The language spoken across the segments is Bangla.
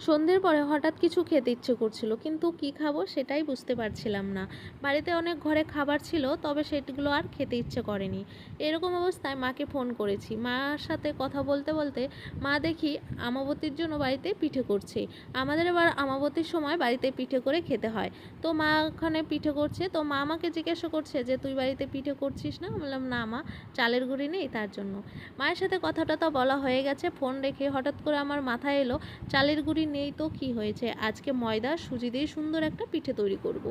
সন্ধ্যের পরে হঠাৎ কিছু খেতে ইচ্ছে করছিল, কিন্তু কি খাব সেটাই বুঝতে পারছিলাম না। বাড়িতে অনেক ঘরে খাবার ছিল, তবে সেগুলো আর খেতে ইচ্ছে করেনি। এরকম অবস্থায় মাকে ফোন করেছি। মার সাথে কথা বলতে বলতে মা দেখি আমাবতীর জন্য বাড়িতে পিঠে করছে। আমাদের এবার আমাবতীর সময় বাড়িতে পিঠে করে খেতে হয়। তো মা ওখানে পিঠে করছে। তো মা আমাকে জিজ্ঞাসা করছে যে, তুই বাড়িতে পিঠে করছিস না? বললাম, না মা, চালের গুঁড়ি নেই তার জন্য। মায়ের সাথে কথা টথা বলা হয়ে গেছে। ফোন রেখে হঠাৎ করে আমার মাথায় এলো, চালের গুঁড়ি নেই তো কি হয়েছে? আজকে ময়দা, সুজি দিয়ে সুন্দর একটা পিঠে তৈরি করব।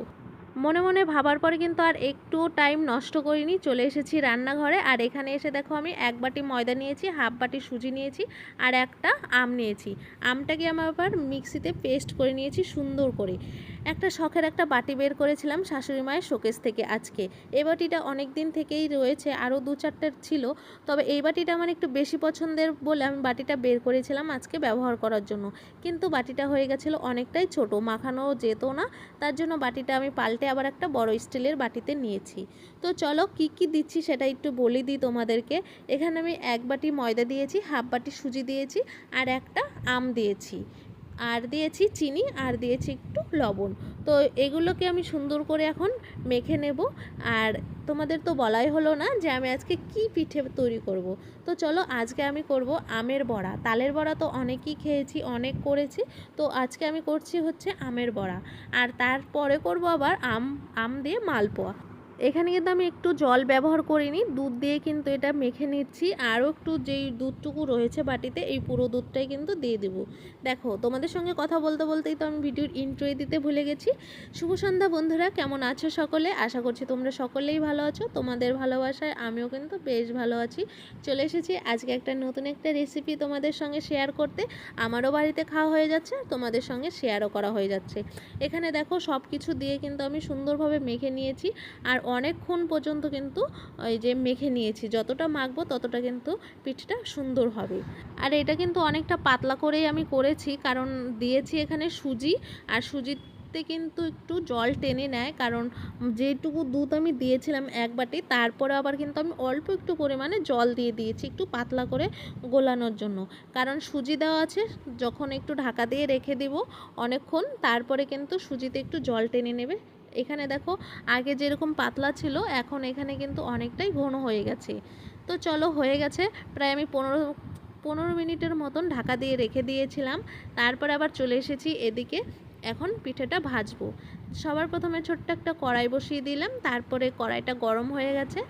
মনে মনে ভাবার পরে কিন্তু আর একটু টাইম নষ্ট করিনি, চলে এসেছি রান্নাঘরে। আর এখানে এসে দেখো আমি এক বাটি ময়দা নিয়েছি, হাফ বাটি সুজি নিয়েছি আর একটা আম নিয়েছি। আমটাকে আমার আবার মিক্সিতে পেস্ট করে নিয়েছি সুন্দর করে। একটা শখের একটা বাটি বের করেছিলাম শাশুড়ি মায়ের শোকেস থেকে আজকে। এই বাটিটা অনেক দিন থেকেই রয়েছে, আরও দু চারটে ছিল। তবে এই বাটিটা আমার একটু বেশি পছন্দের বলে আমি বাটিটা বের করেছিলাম আজকে ব্যবহার করার জন্য। কিন্তু বাটিটা হয়ে গেছিল অনেকটাই ছোট, মাখানো যেত না। তার জন্য বাটিটা আমি পাল্টে আবার একটা বড় স্টিলের বাটিতে নিয়েছি। তো চলো কি কি দিচ্ছি সেটা একটু বলে দিই তোমাদেরকে। এখানে আমি এক বাটি ময়দা দিয়েছি, হাফ বাটি সুজি দিয়েছি আর একটা আম দিয়েছি। আর দিয়েছি চিনি, আর দিয়েছি একটু লবণ। তো এগুলোকে আমি সুন্দর করে এখন মেখে নেব। আর তোমাদের তো বলাই হলো না যে আমি আজকে কি পিঠে তৈরি করব। তো চলো আজকে আমি করব আমের বড়া। তালের বড়া তো অনেকই খেয়েছি, অনেক করেছি। তো আজকে আমি করছি হচ্ছে আমের বড়া। আর তারপরে করব আবার আম আম দিয়ে মালপোয়া। এখানে কিন্তু আমি একটু জল ব্যবহার করিনি, দুধ দিয়ে কিন্তু এটা মেখে নিচ্ছি। আরও একটু যেই দুধটুকু রয়েছে বাটিতে, এই পুরো দুধটাই কিন্তু দিয়ে দেবো। দেখো, তোমাদের সঙ্গে কথা বলতে বলতেই তো আমি ভিডিওর ইন্ট্রোই দিতে ভুলে গেছি। শুভ সন্ধ্যা, বন্ধুরা। কেমন আছো সকলে? আশা করছি তোমরা সকলেই ভালো আছো। তোমাদের ভালোবাসায় আমিও কিন্তু বেশ ভালো আছি। চলে এসেছি আজকে একটা নতুন একটা রেসিপি তোমাদের সঙ্গে শেয়ার করতে। আমারও বাড়িতে খাওয়া হয়ে যাচ্ছে, তোমাদের সঙ্গে শেয়ারও করা হয়ে যাচ্ছে। এখানে দেখো সব কিছু দিয়ে কিন্তু আমি সুন্দরভাবে মেখে নিয়েছি। আর অনেকক্ষণ পর্যন্ত কিন্তু ওই যে মেখে নিয়েছি। যতটা মাখবো ততটা কিন্তু পিঠটা সুন্দর হবে। আর এটা কিন্তু অনেকটা পাতলা করেই আমি করেছি, কারণ দিয়েছি এখানে সুজি, আর সুজিতে কিন্তু একটু জল টেনে নেয়, কারণ যেটুকু দুধ আমি দিয়েছিলাম এক বাটি, তারপরে আবার কিন্তু আমি অল্প একটু পরিমাণে জল দিয়ে দিয়েছি, একটু পাতলা করে গোলানোর জন্য। কারণ সুজি দেওয়া আছে, যখন একটু ঢাকা দিয়ে রেখে দিব অনেকক্ষণ, তারপরে কিন্তু সুজিতে একটু জল টেনে নেবে এখানে দেখো, আগে যেরকম পাতলা ছিল, এখন এখানে কিন্তু অনেকটাই ঘন হয়ে গেছে। তো চলো, হয়ে গেছে। প্রায় আমি পনেরো পনেরো মিনিটের মতন ঢাকা দিয়ে রেখে দিয়েছিলাম। তারপরে আবার চলে এসেছি এদিকে। এখন পিঠেটা ভাজবো। সবার প্রথমে ছোট্ট একটা কড়াই বসিয়ে দিলাম, তারপরে কড়াইটা গরম হয়ে গেছে।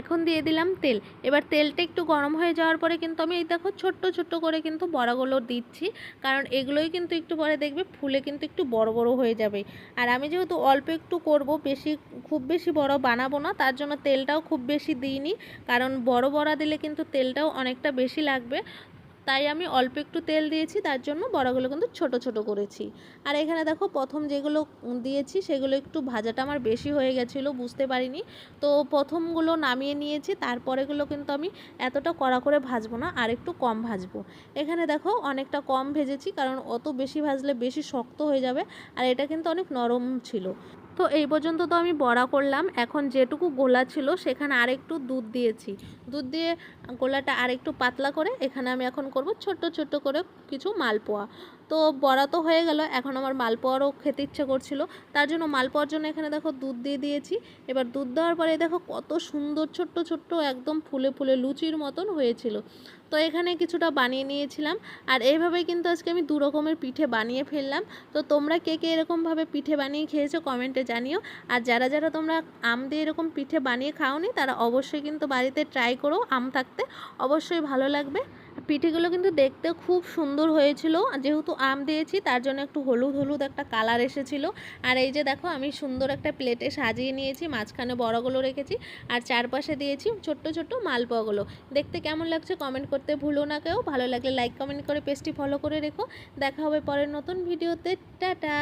এখন দিয়ে দিলাম তেল। এবার তেলটা একটু গরম হয়ে যাওয়ার পরে কিন্তু আমি এই দেখো ছোট্ট ছোট্ট করে কিন্তু বড়াগুলো দিচ্ছি। কারণ এগুলোই কিন্তু একটু পরে দেখবে ফুলে কিন্তু একটু বড় বড় হয়ে যাবে। আর আমি যেহেতু অল্প একটু করব, বেশি, খুব বেশি বড় বানাবো না, তার জন্য তেলটাও খুব বেশি দিইনি। কারণ বড় বড়া দিলে কিন্তু তেলটাও অনেকটা বেশি লাগবে। তাই আমি অল্প একটু তেল দিয়েছি, তার জন্য বড়াগুলো কিন্তু ছোট ছোট করেছি। আর এখানে দেখো প্রথম যেগুলো দিয়েছি, সেগুলো একটু ভাজাটা আমার বেশি হয়ে গেছিল, বুঝতে পারিনি। তো প্রথমগুলো নামিয়ে নিয়েছি, তারপরেগুলো কিন্তু আমি এতটা কড়া করে ভাজবো না, আর একটু কম ভাজবো। এখানে দেখো অনেকটা কম ভেজেছি, কারণ অত বেশি ভাজলে বেশি শক্ত হয়ে যাবে, আর এটা কিন্তু অনেক নরম ছিল। তো এই পর্যন্ত তো আমি বড়া করলাম। এখন যেটুকু গোলা ছিল সেখানে আরেকটু দুধ দিয়েছি। দুধ দিয়ে গোলাটা আরেকটু পাতলা করে এখানে আমি এখন করব ছোট্ট ছোট্ট করে কিছু মালপোয়া। তো বড়া তো হয়ে গেল, এখন আমার মালপোয়ারও খেতে ইচ্ছে করছিল। তার জন্য মালপোয়ার জন্য এখানে দেখো দুধ দিয়ে দিয়েছি। এবার দুধ দেওয়ার পরে দেখো কত সুন্দর ছোট্ট ছোট্ট একদম ফুলে ফুলে লুচির মতন হয়েছিল। তো এখানে কিছুটা বানিয়ে নিয়েছিলাম। আর এইভাবে কিন্তু আজকে আমি দু রকমের পিঠে বানিয়ে ফেললাম। তো তোমরা কে কে এরকমভাবে পিঠে বানিয়ে খেয়েছো কমেন্টে জানিও। আর যারা যারা তোমরা আম দিয়ে এরকম পিঠে বানিয়ে খাওনি, তারা অবশ্যই কিন্তু বাড়িতে ট্রাই করো আম থাকতে। অবশ্যই ভালো লাগবে। পিঠেগুলো কিন্তু দেখতে খুব সুন্দর হয়েছিল। যেহেতু আম দিয়েছি, তার জন্য একটু হলুদ হলুদ একটা কালার এসেছিল। আর এই যে দেখো, আমি সুন্দর একটা প্লেটে সাজিয়ে নিয়েছি, মাঝখানে বড়গুলো রেখেছি, আর চারপাশে দিয়েছি ছোট্ট ছোট্ট মালপোয়াগুলো। দেখতে কেমন লাগছে কমেন্ট করতে ভুলো না কেউ। ভালো লাগলে লাইক, কমেন্ট করে পেজটি ফলো করে রেখো। দেখা হবে পরের নতুন ভিডিওতে। টাটা!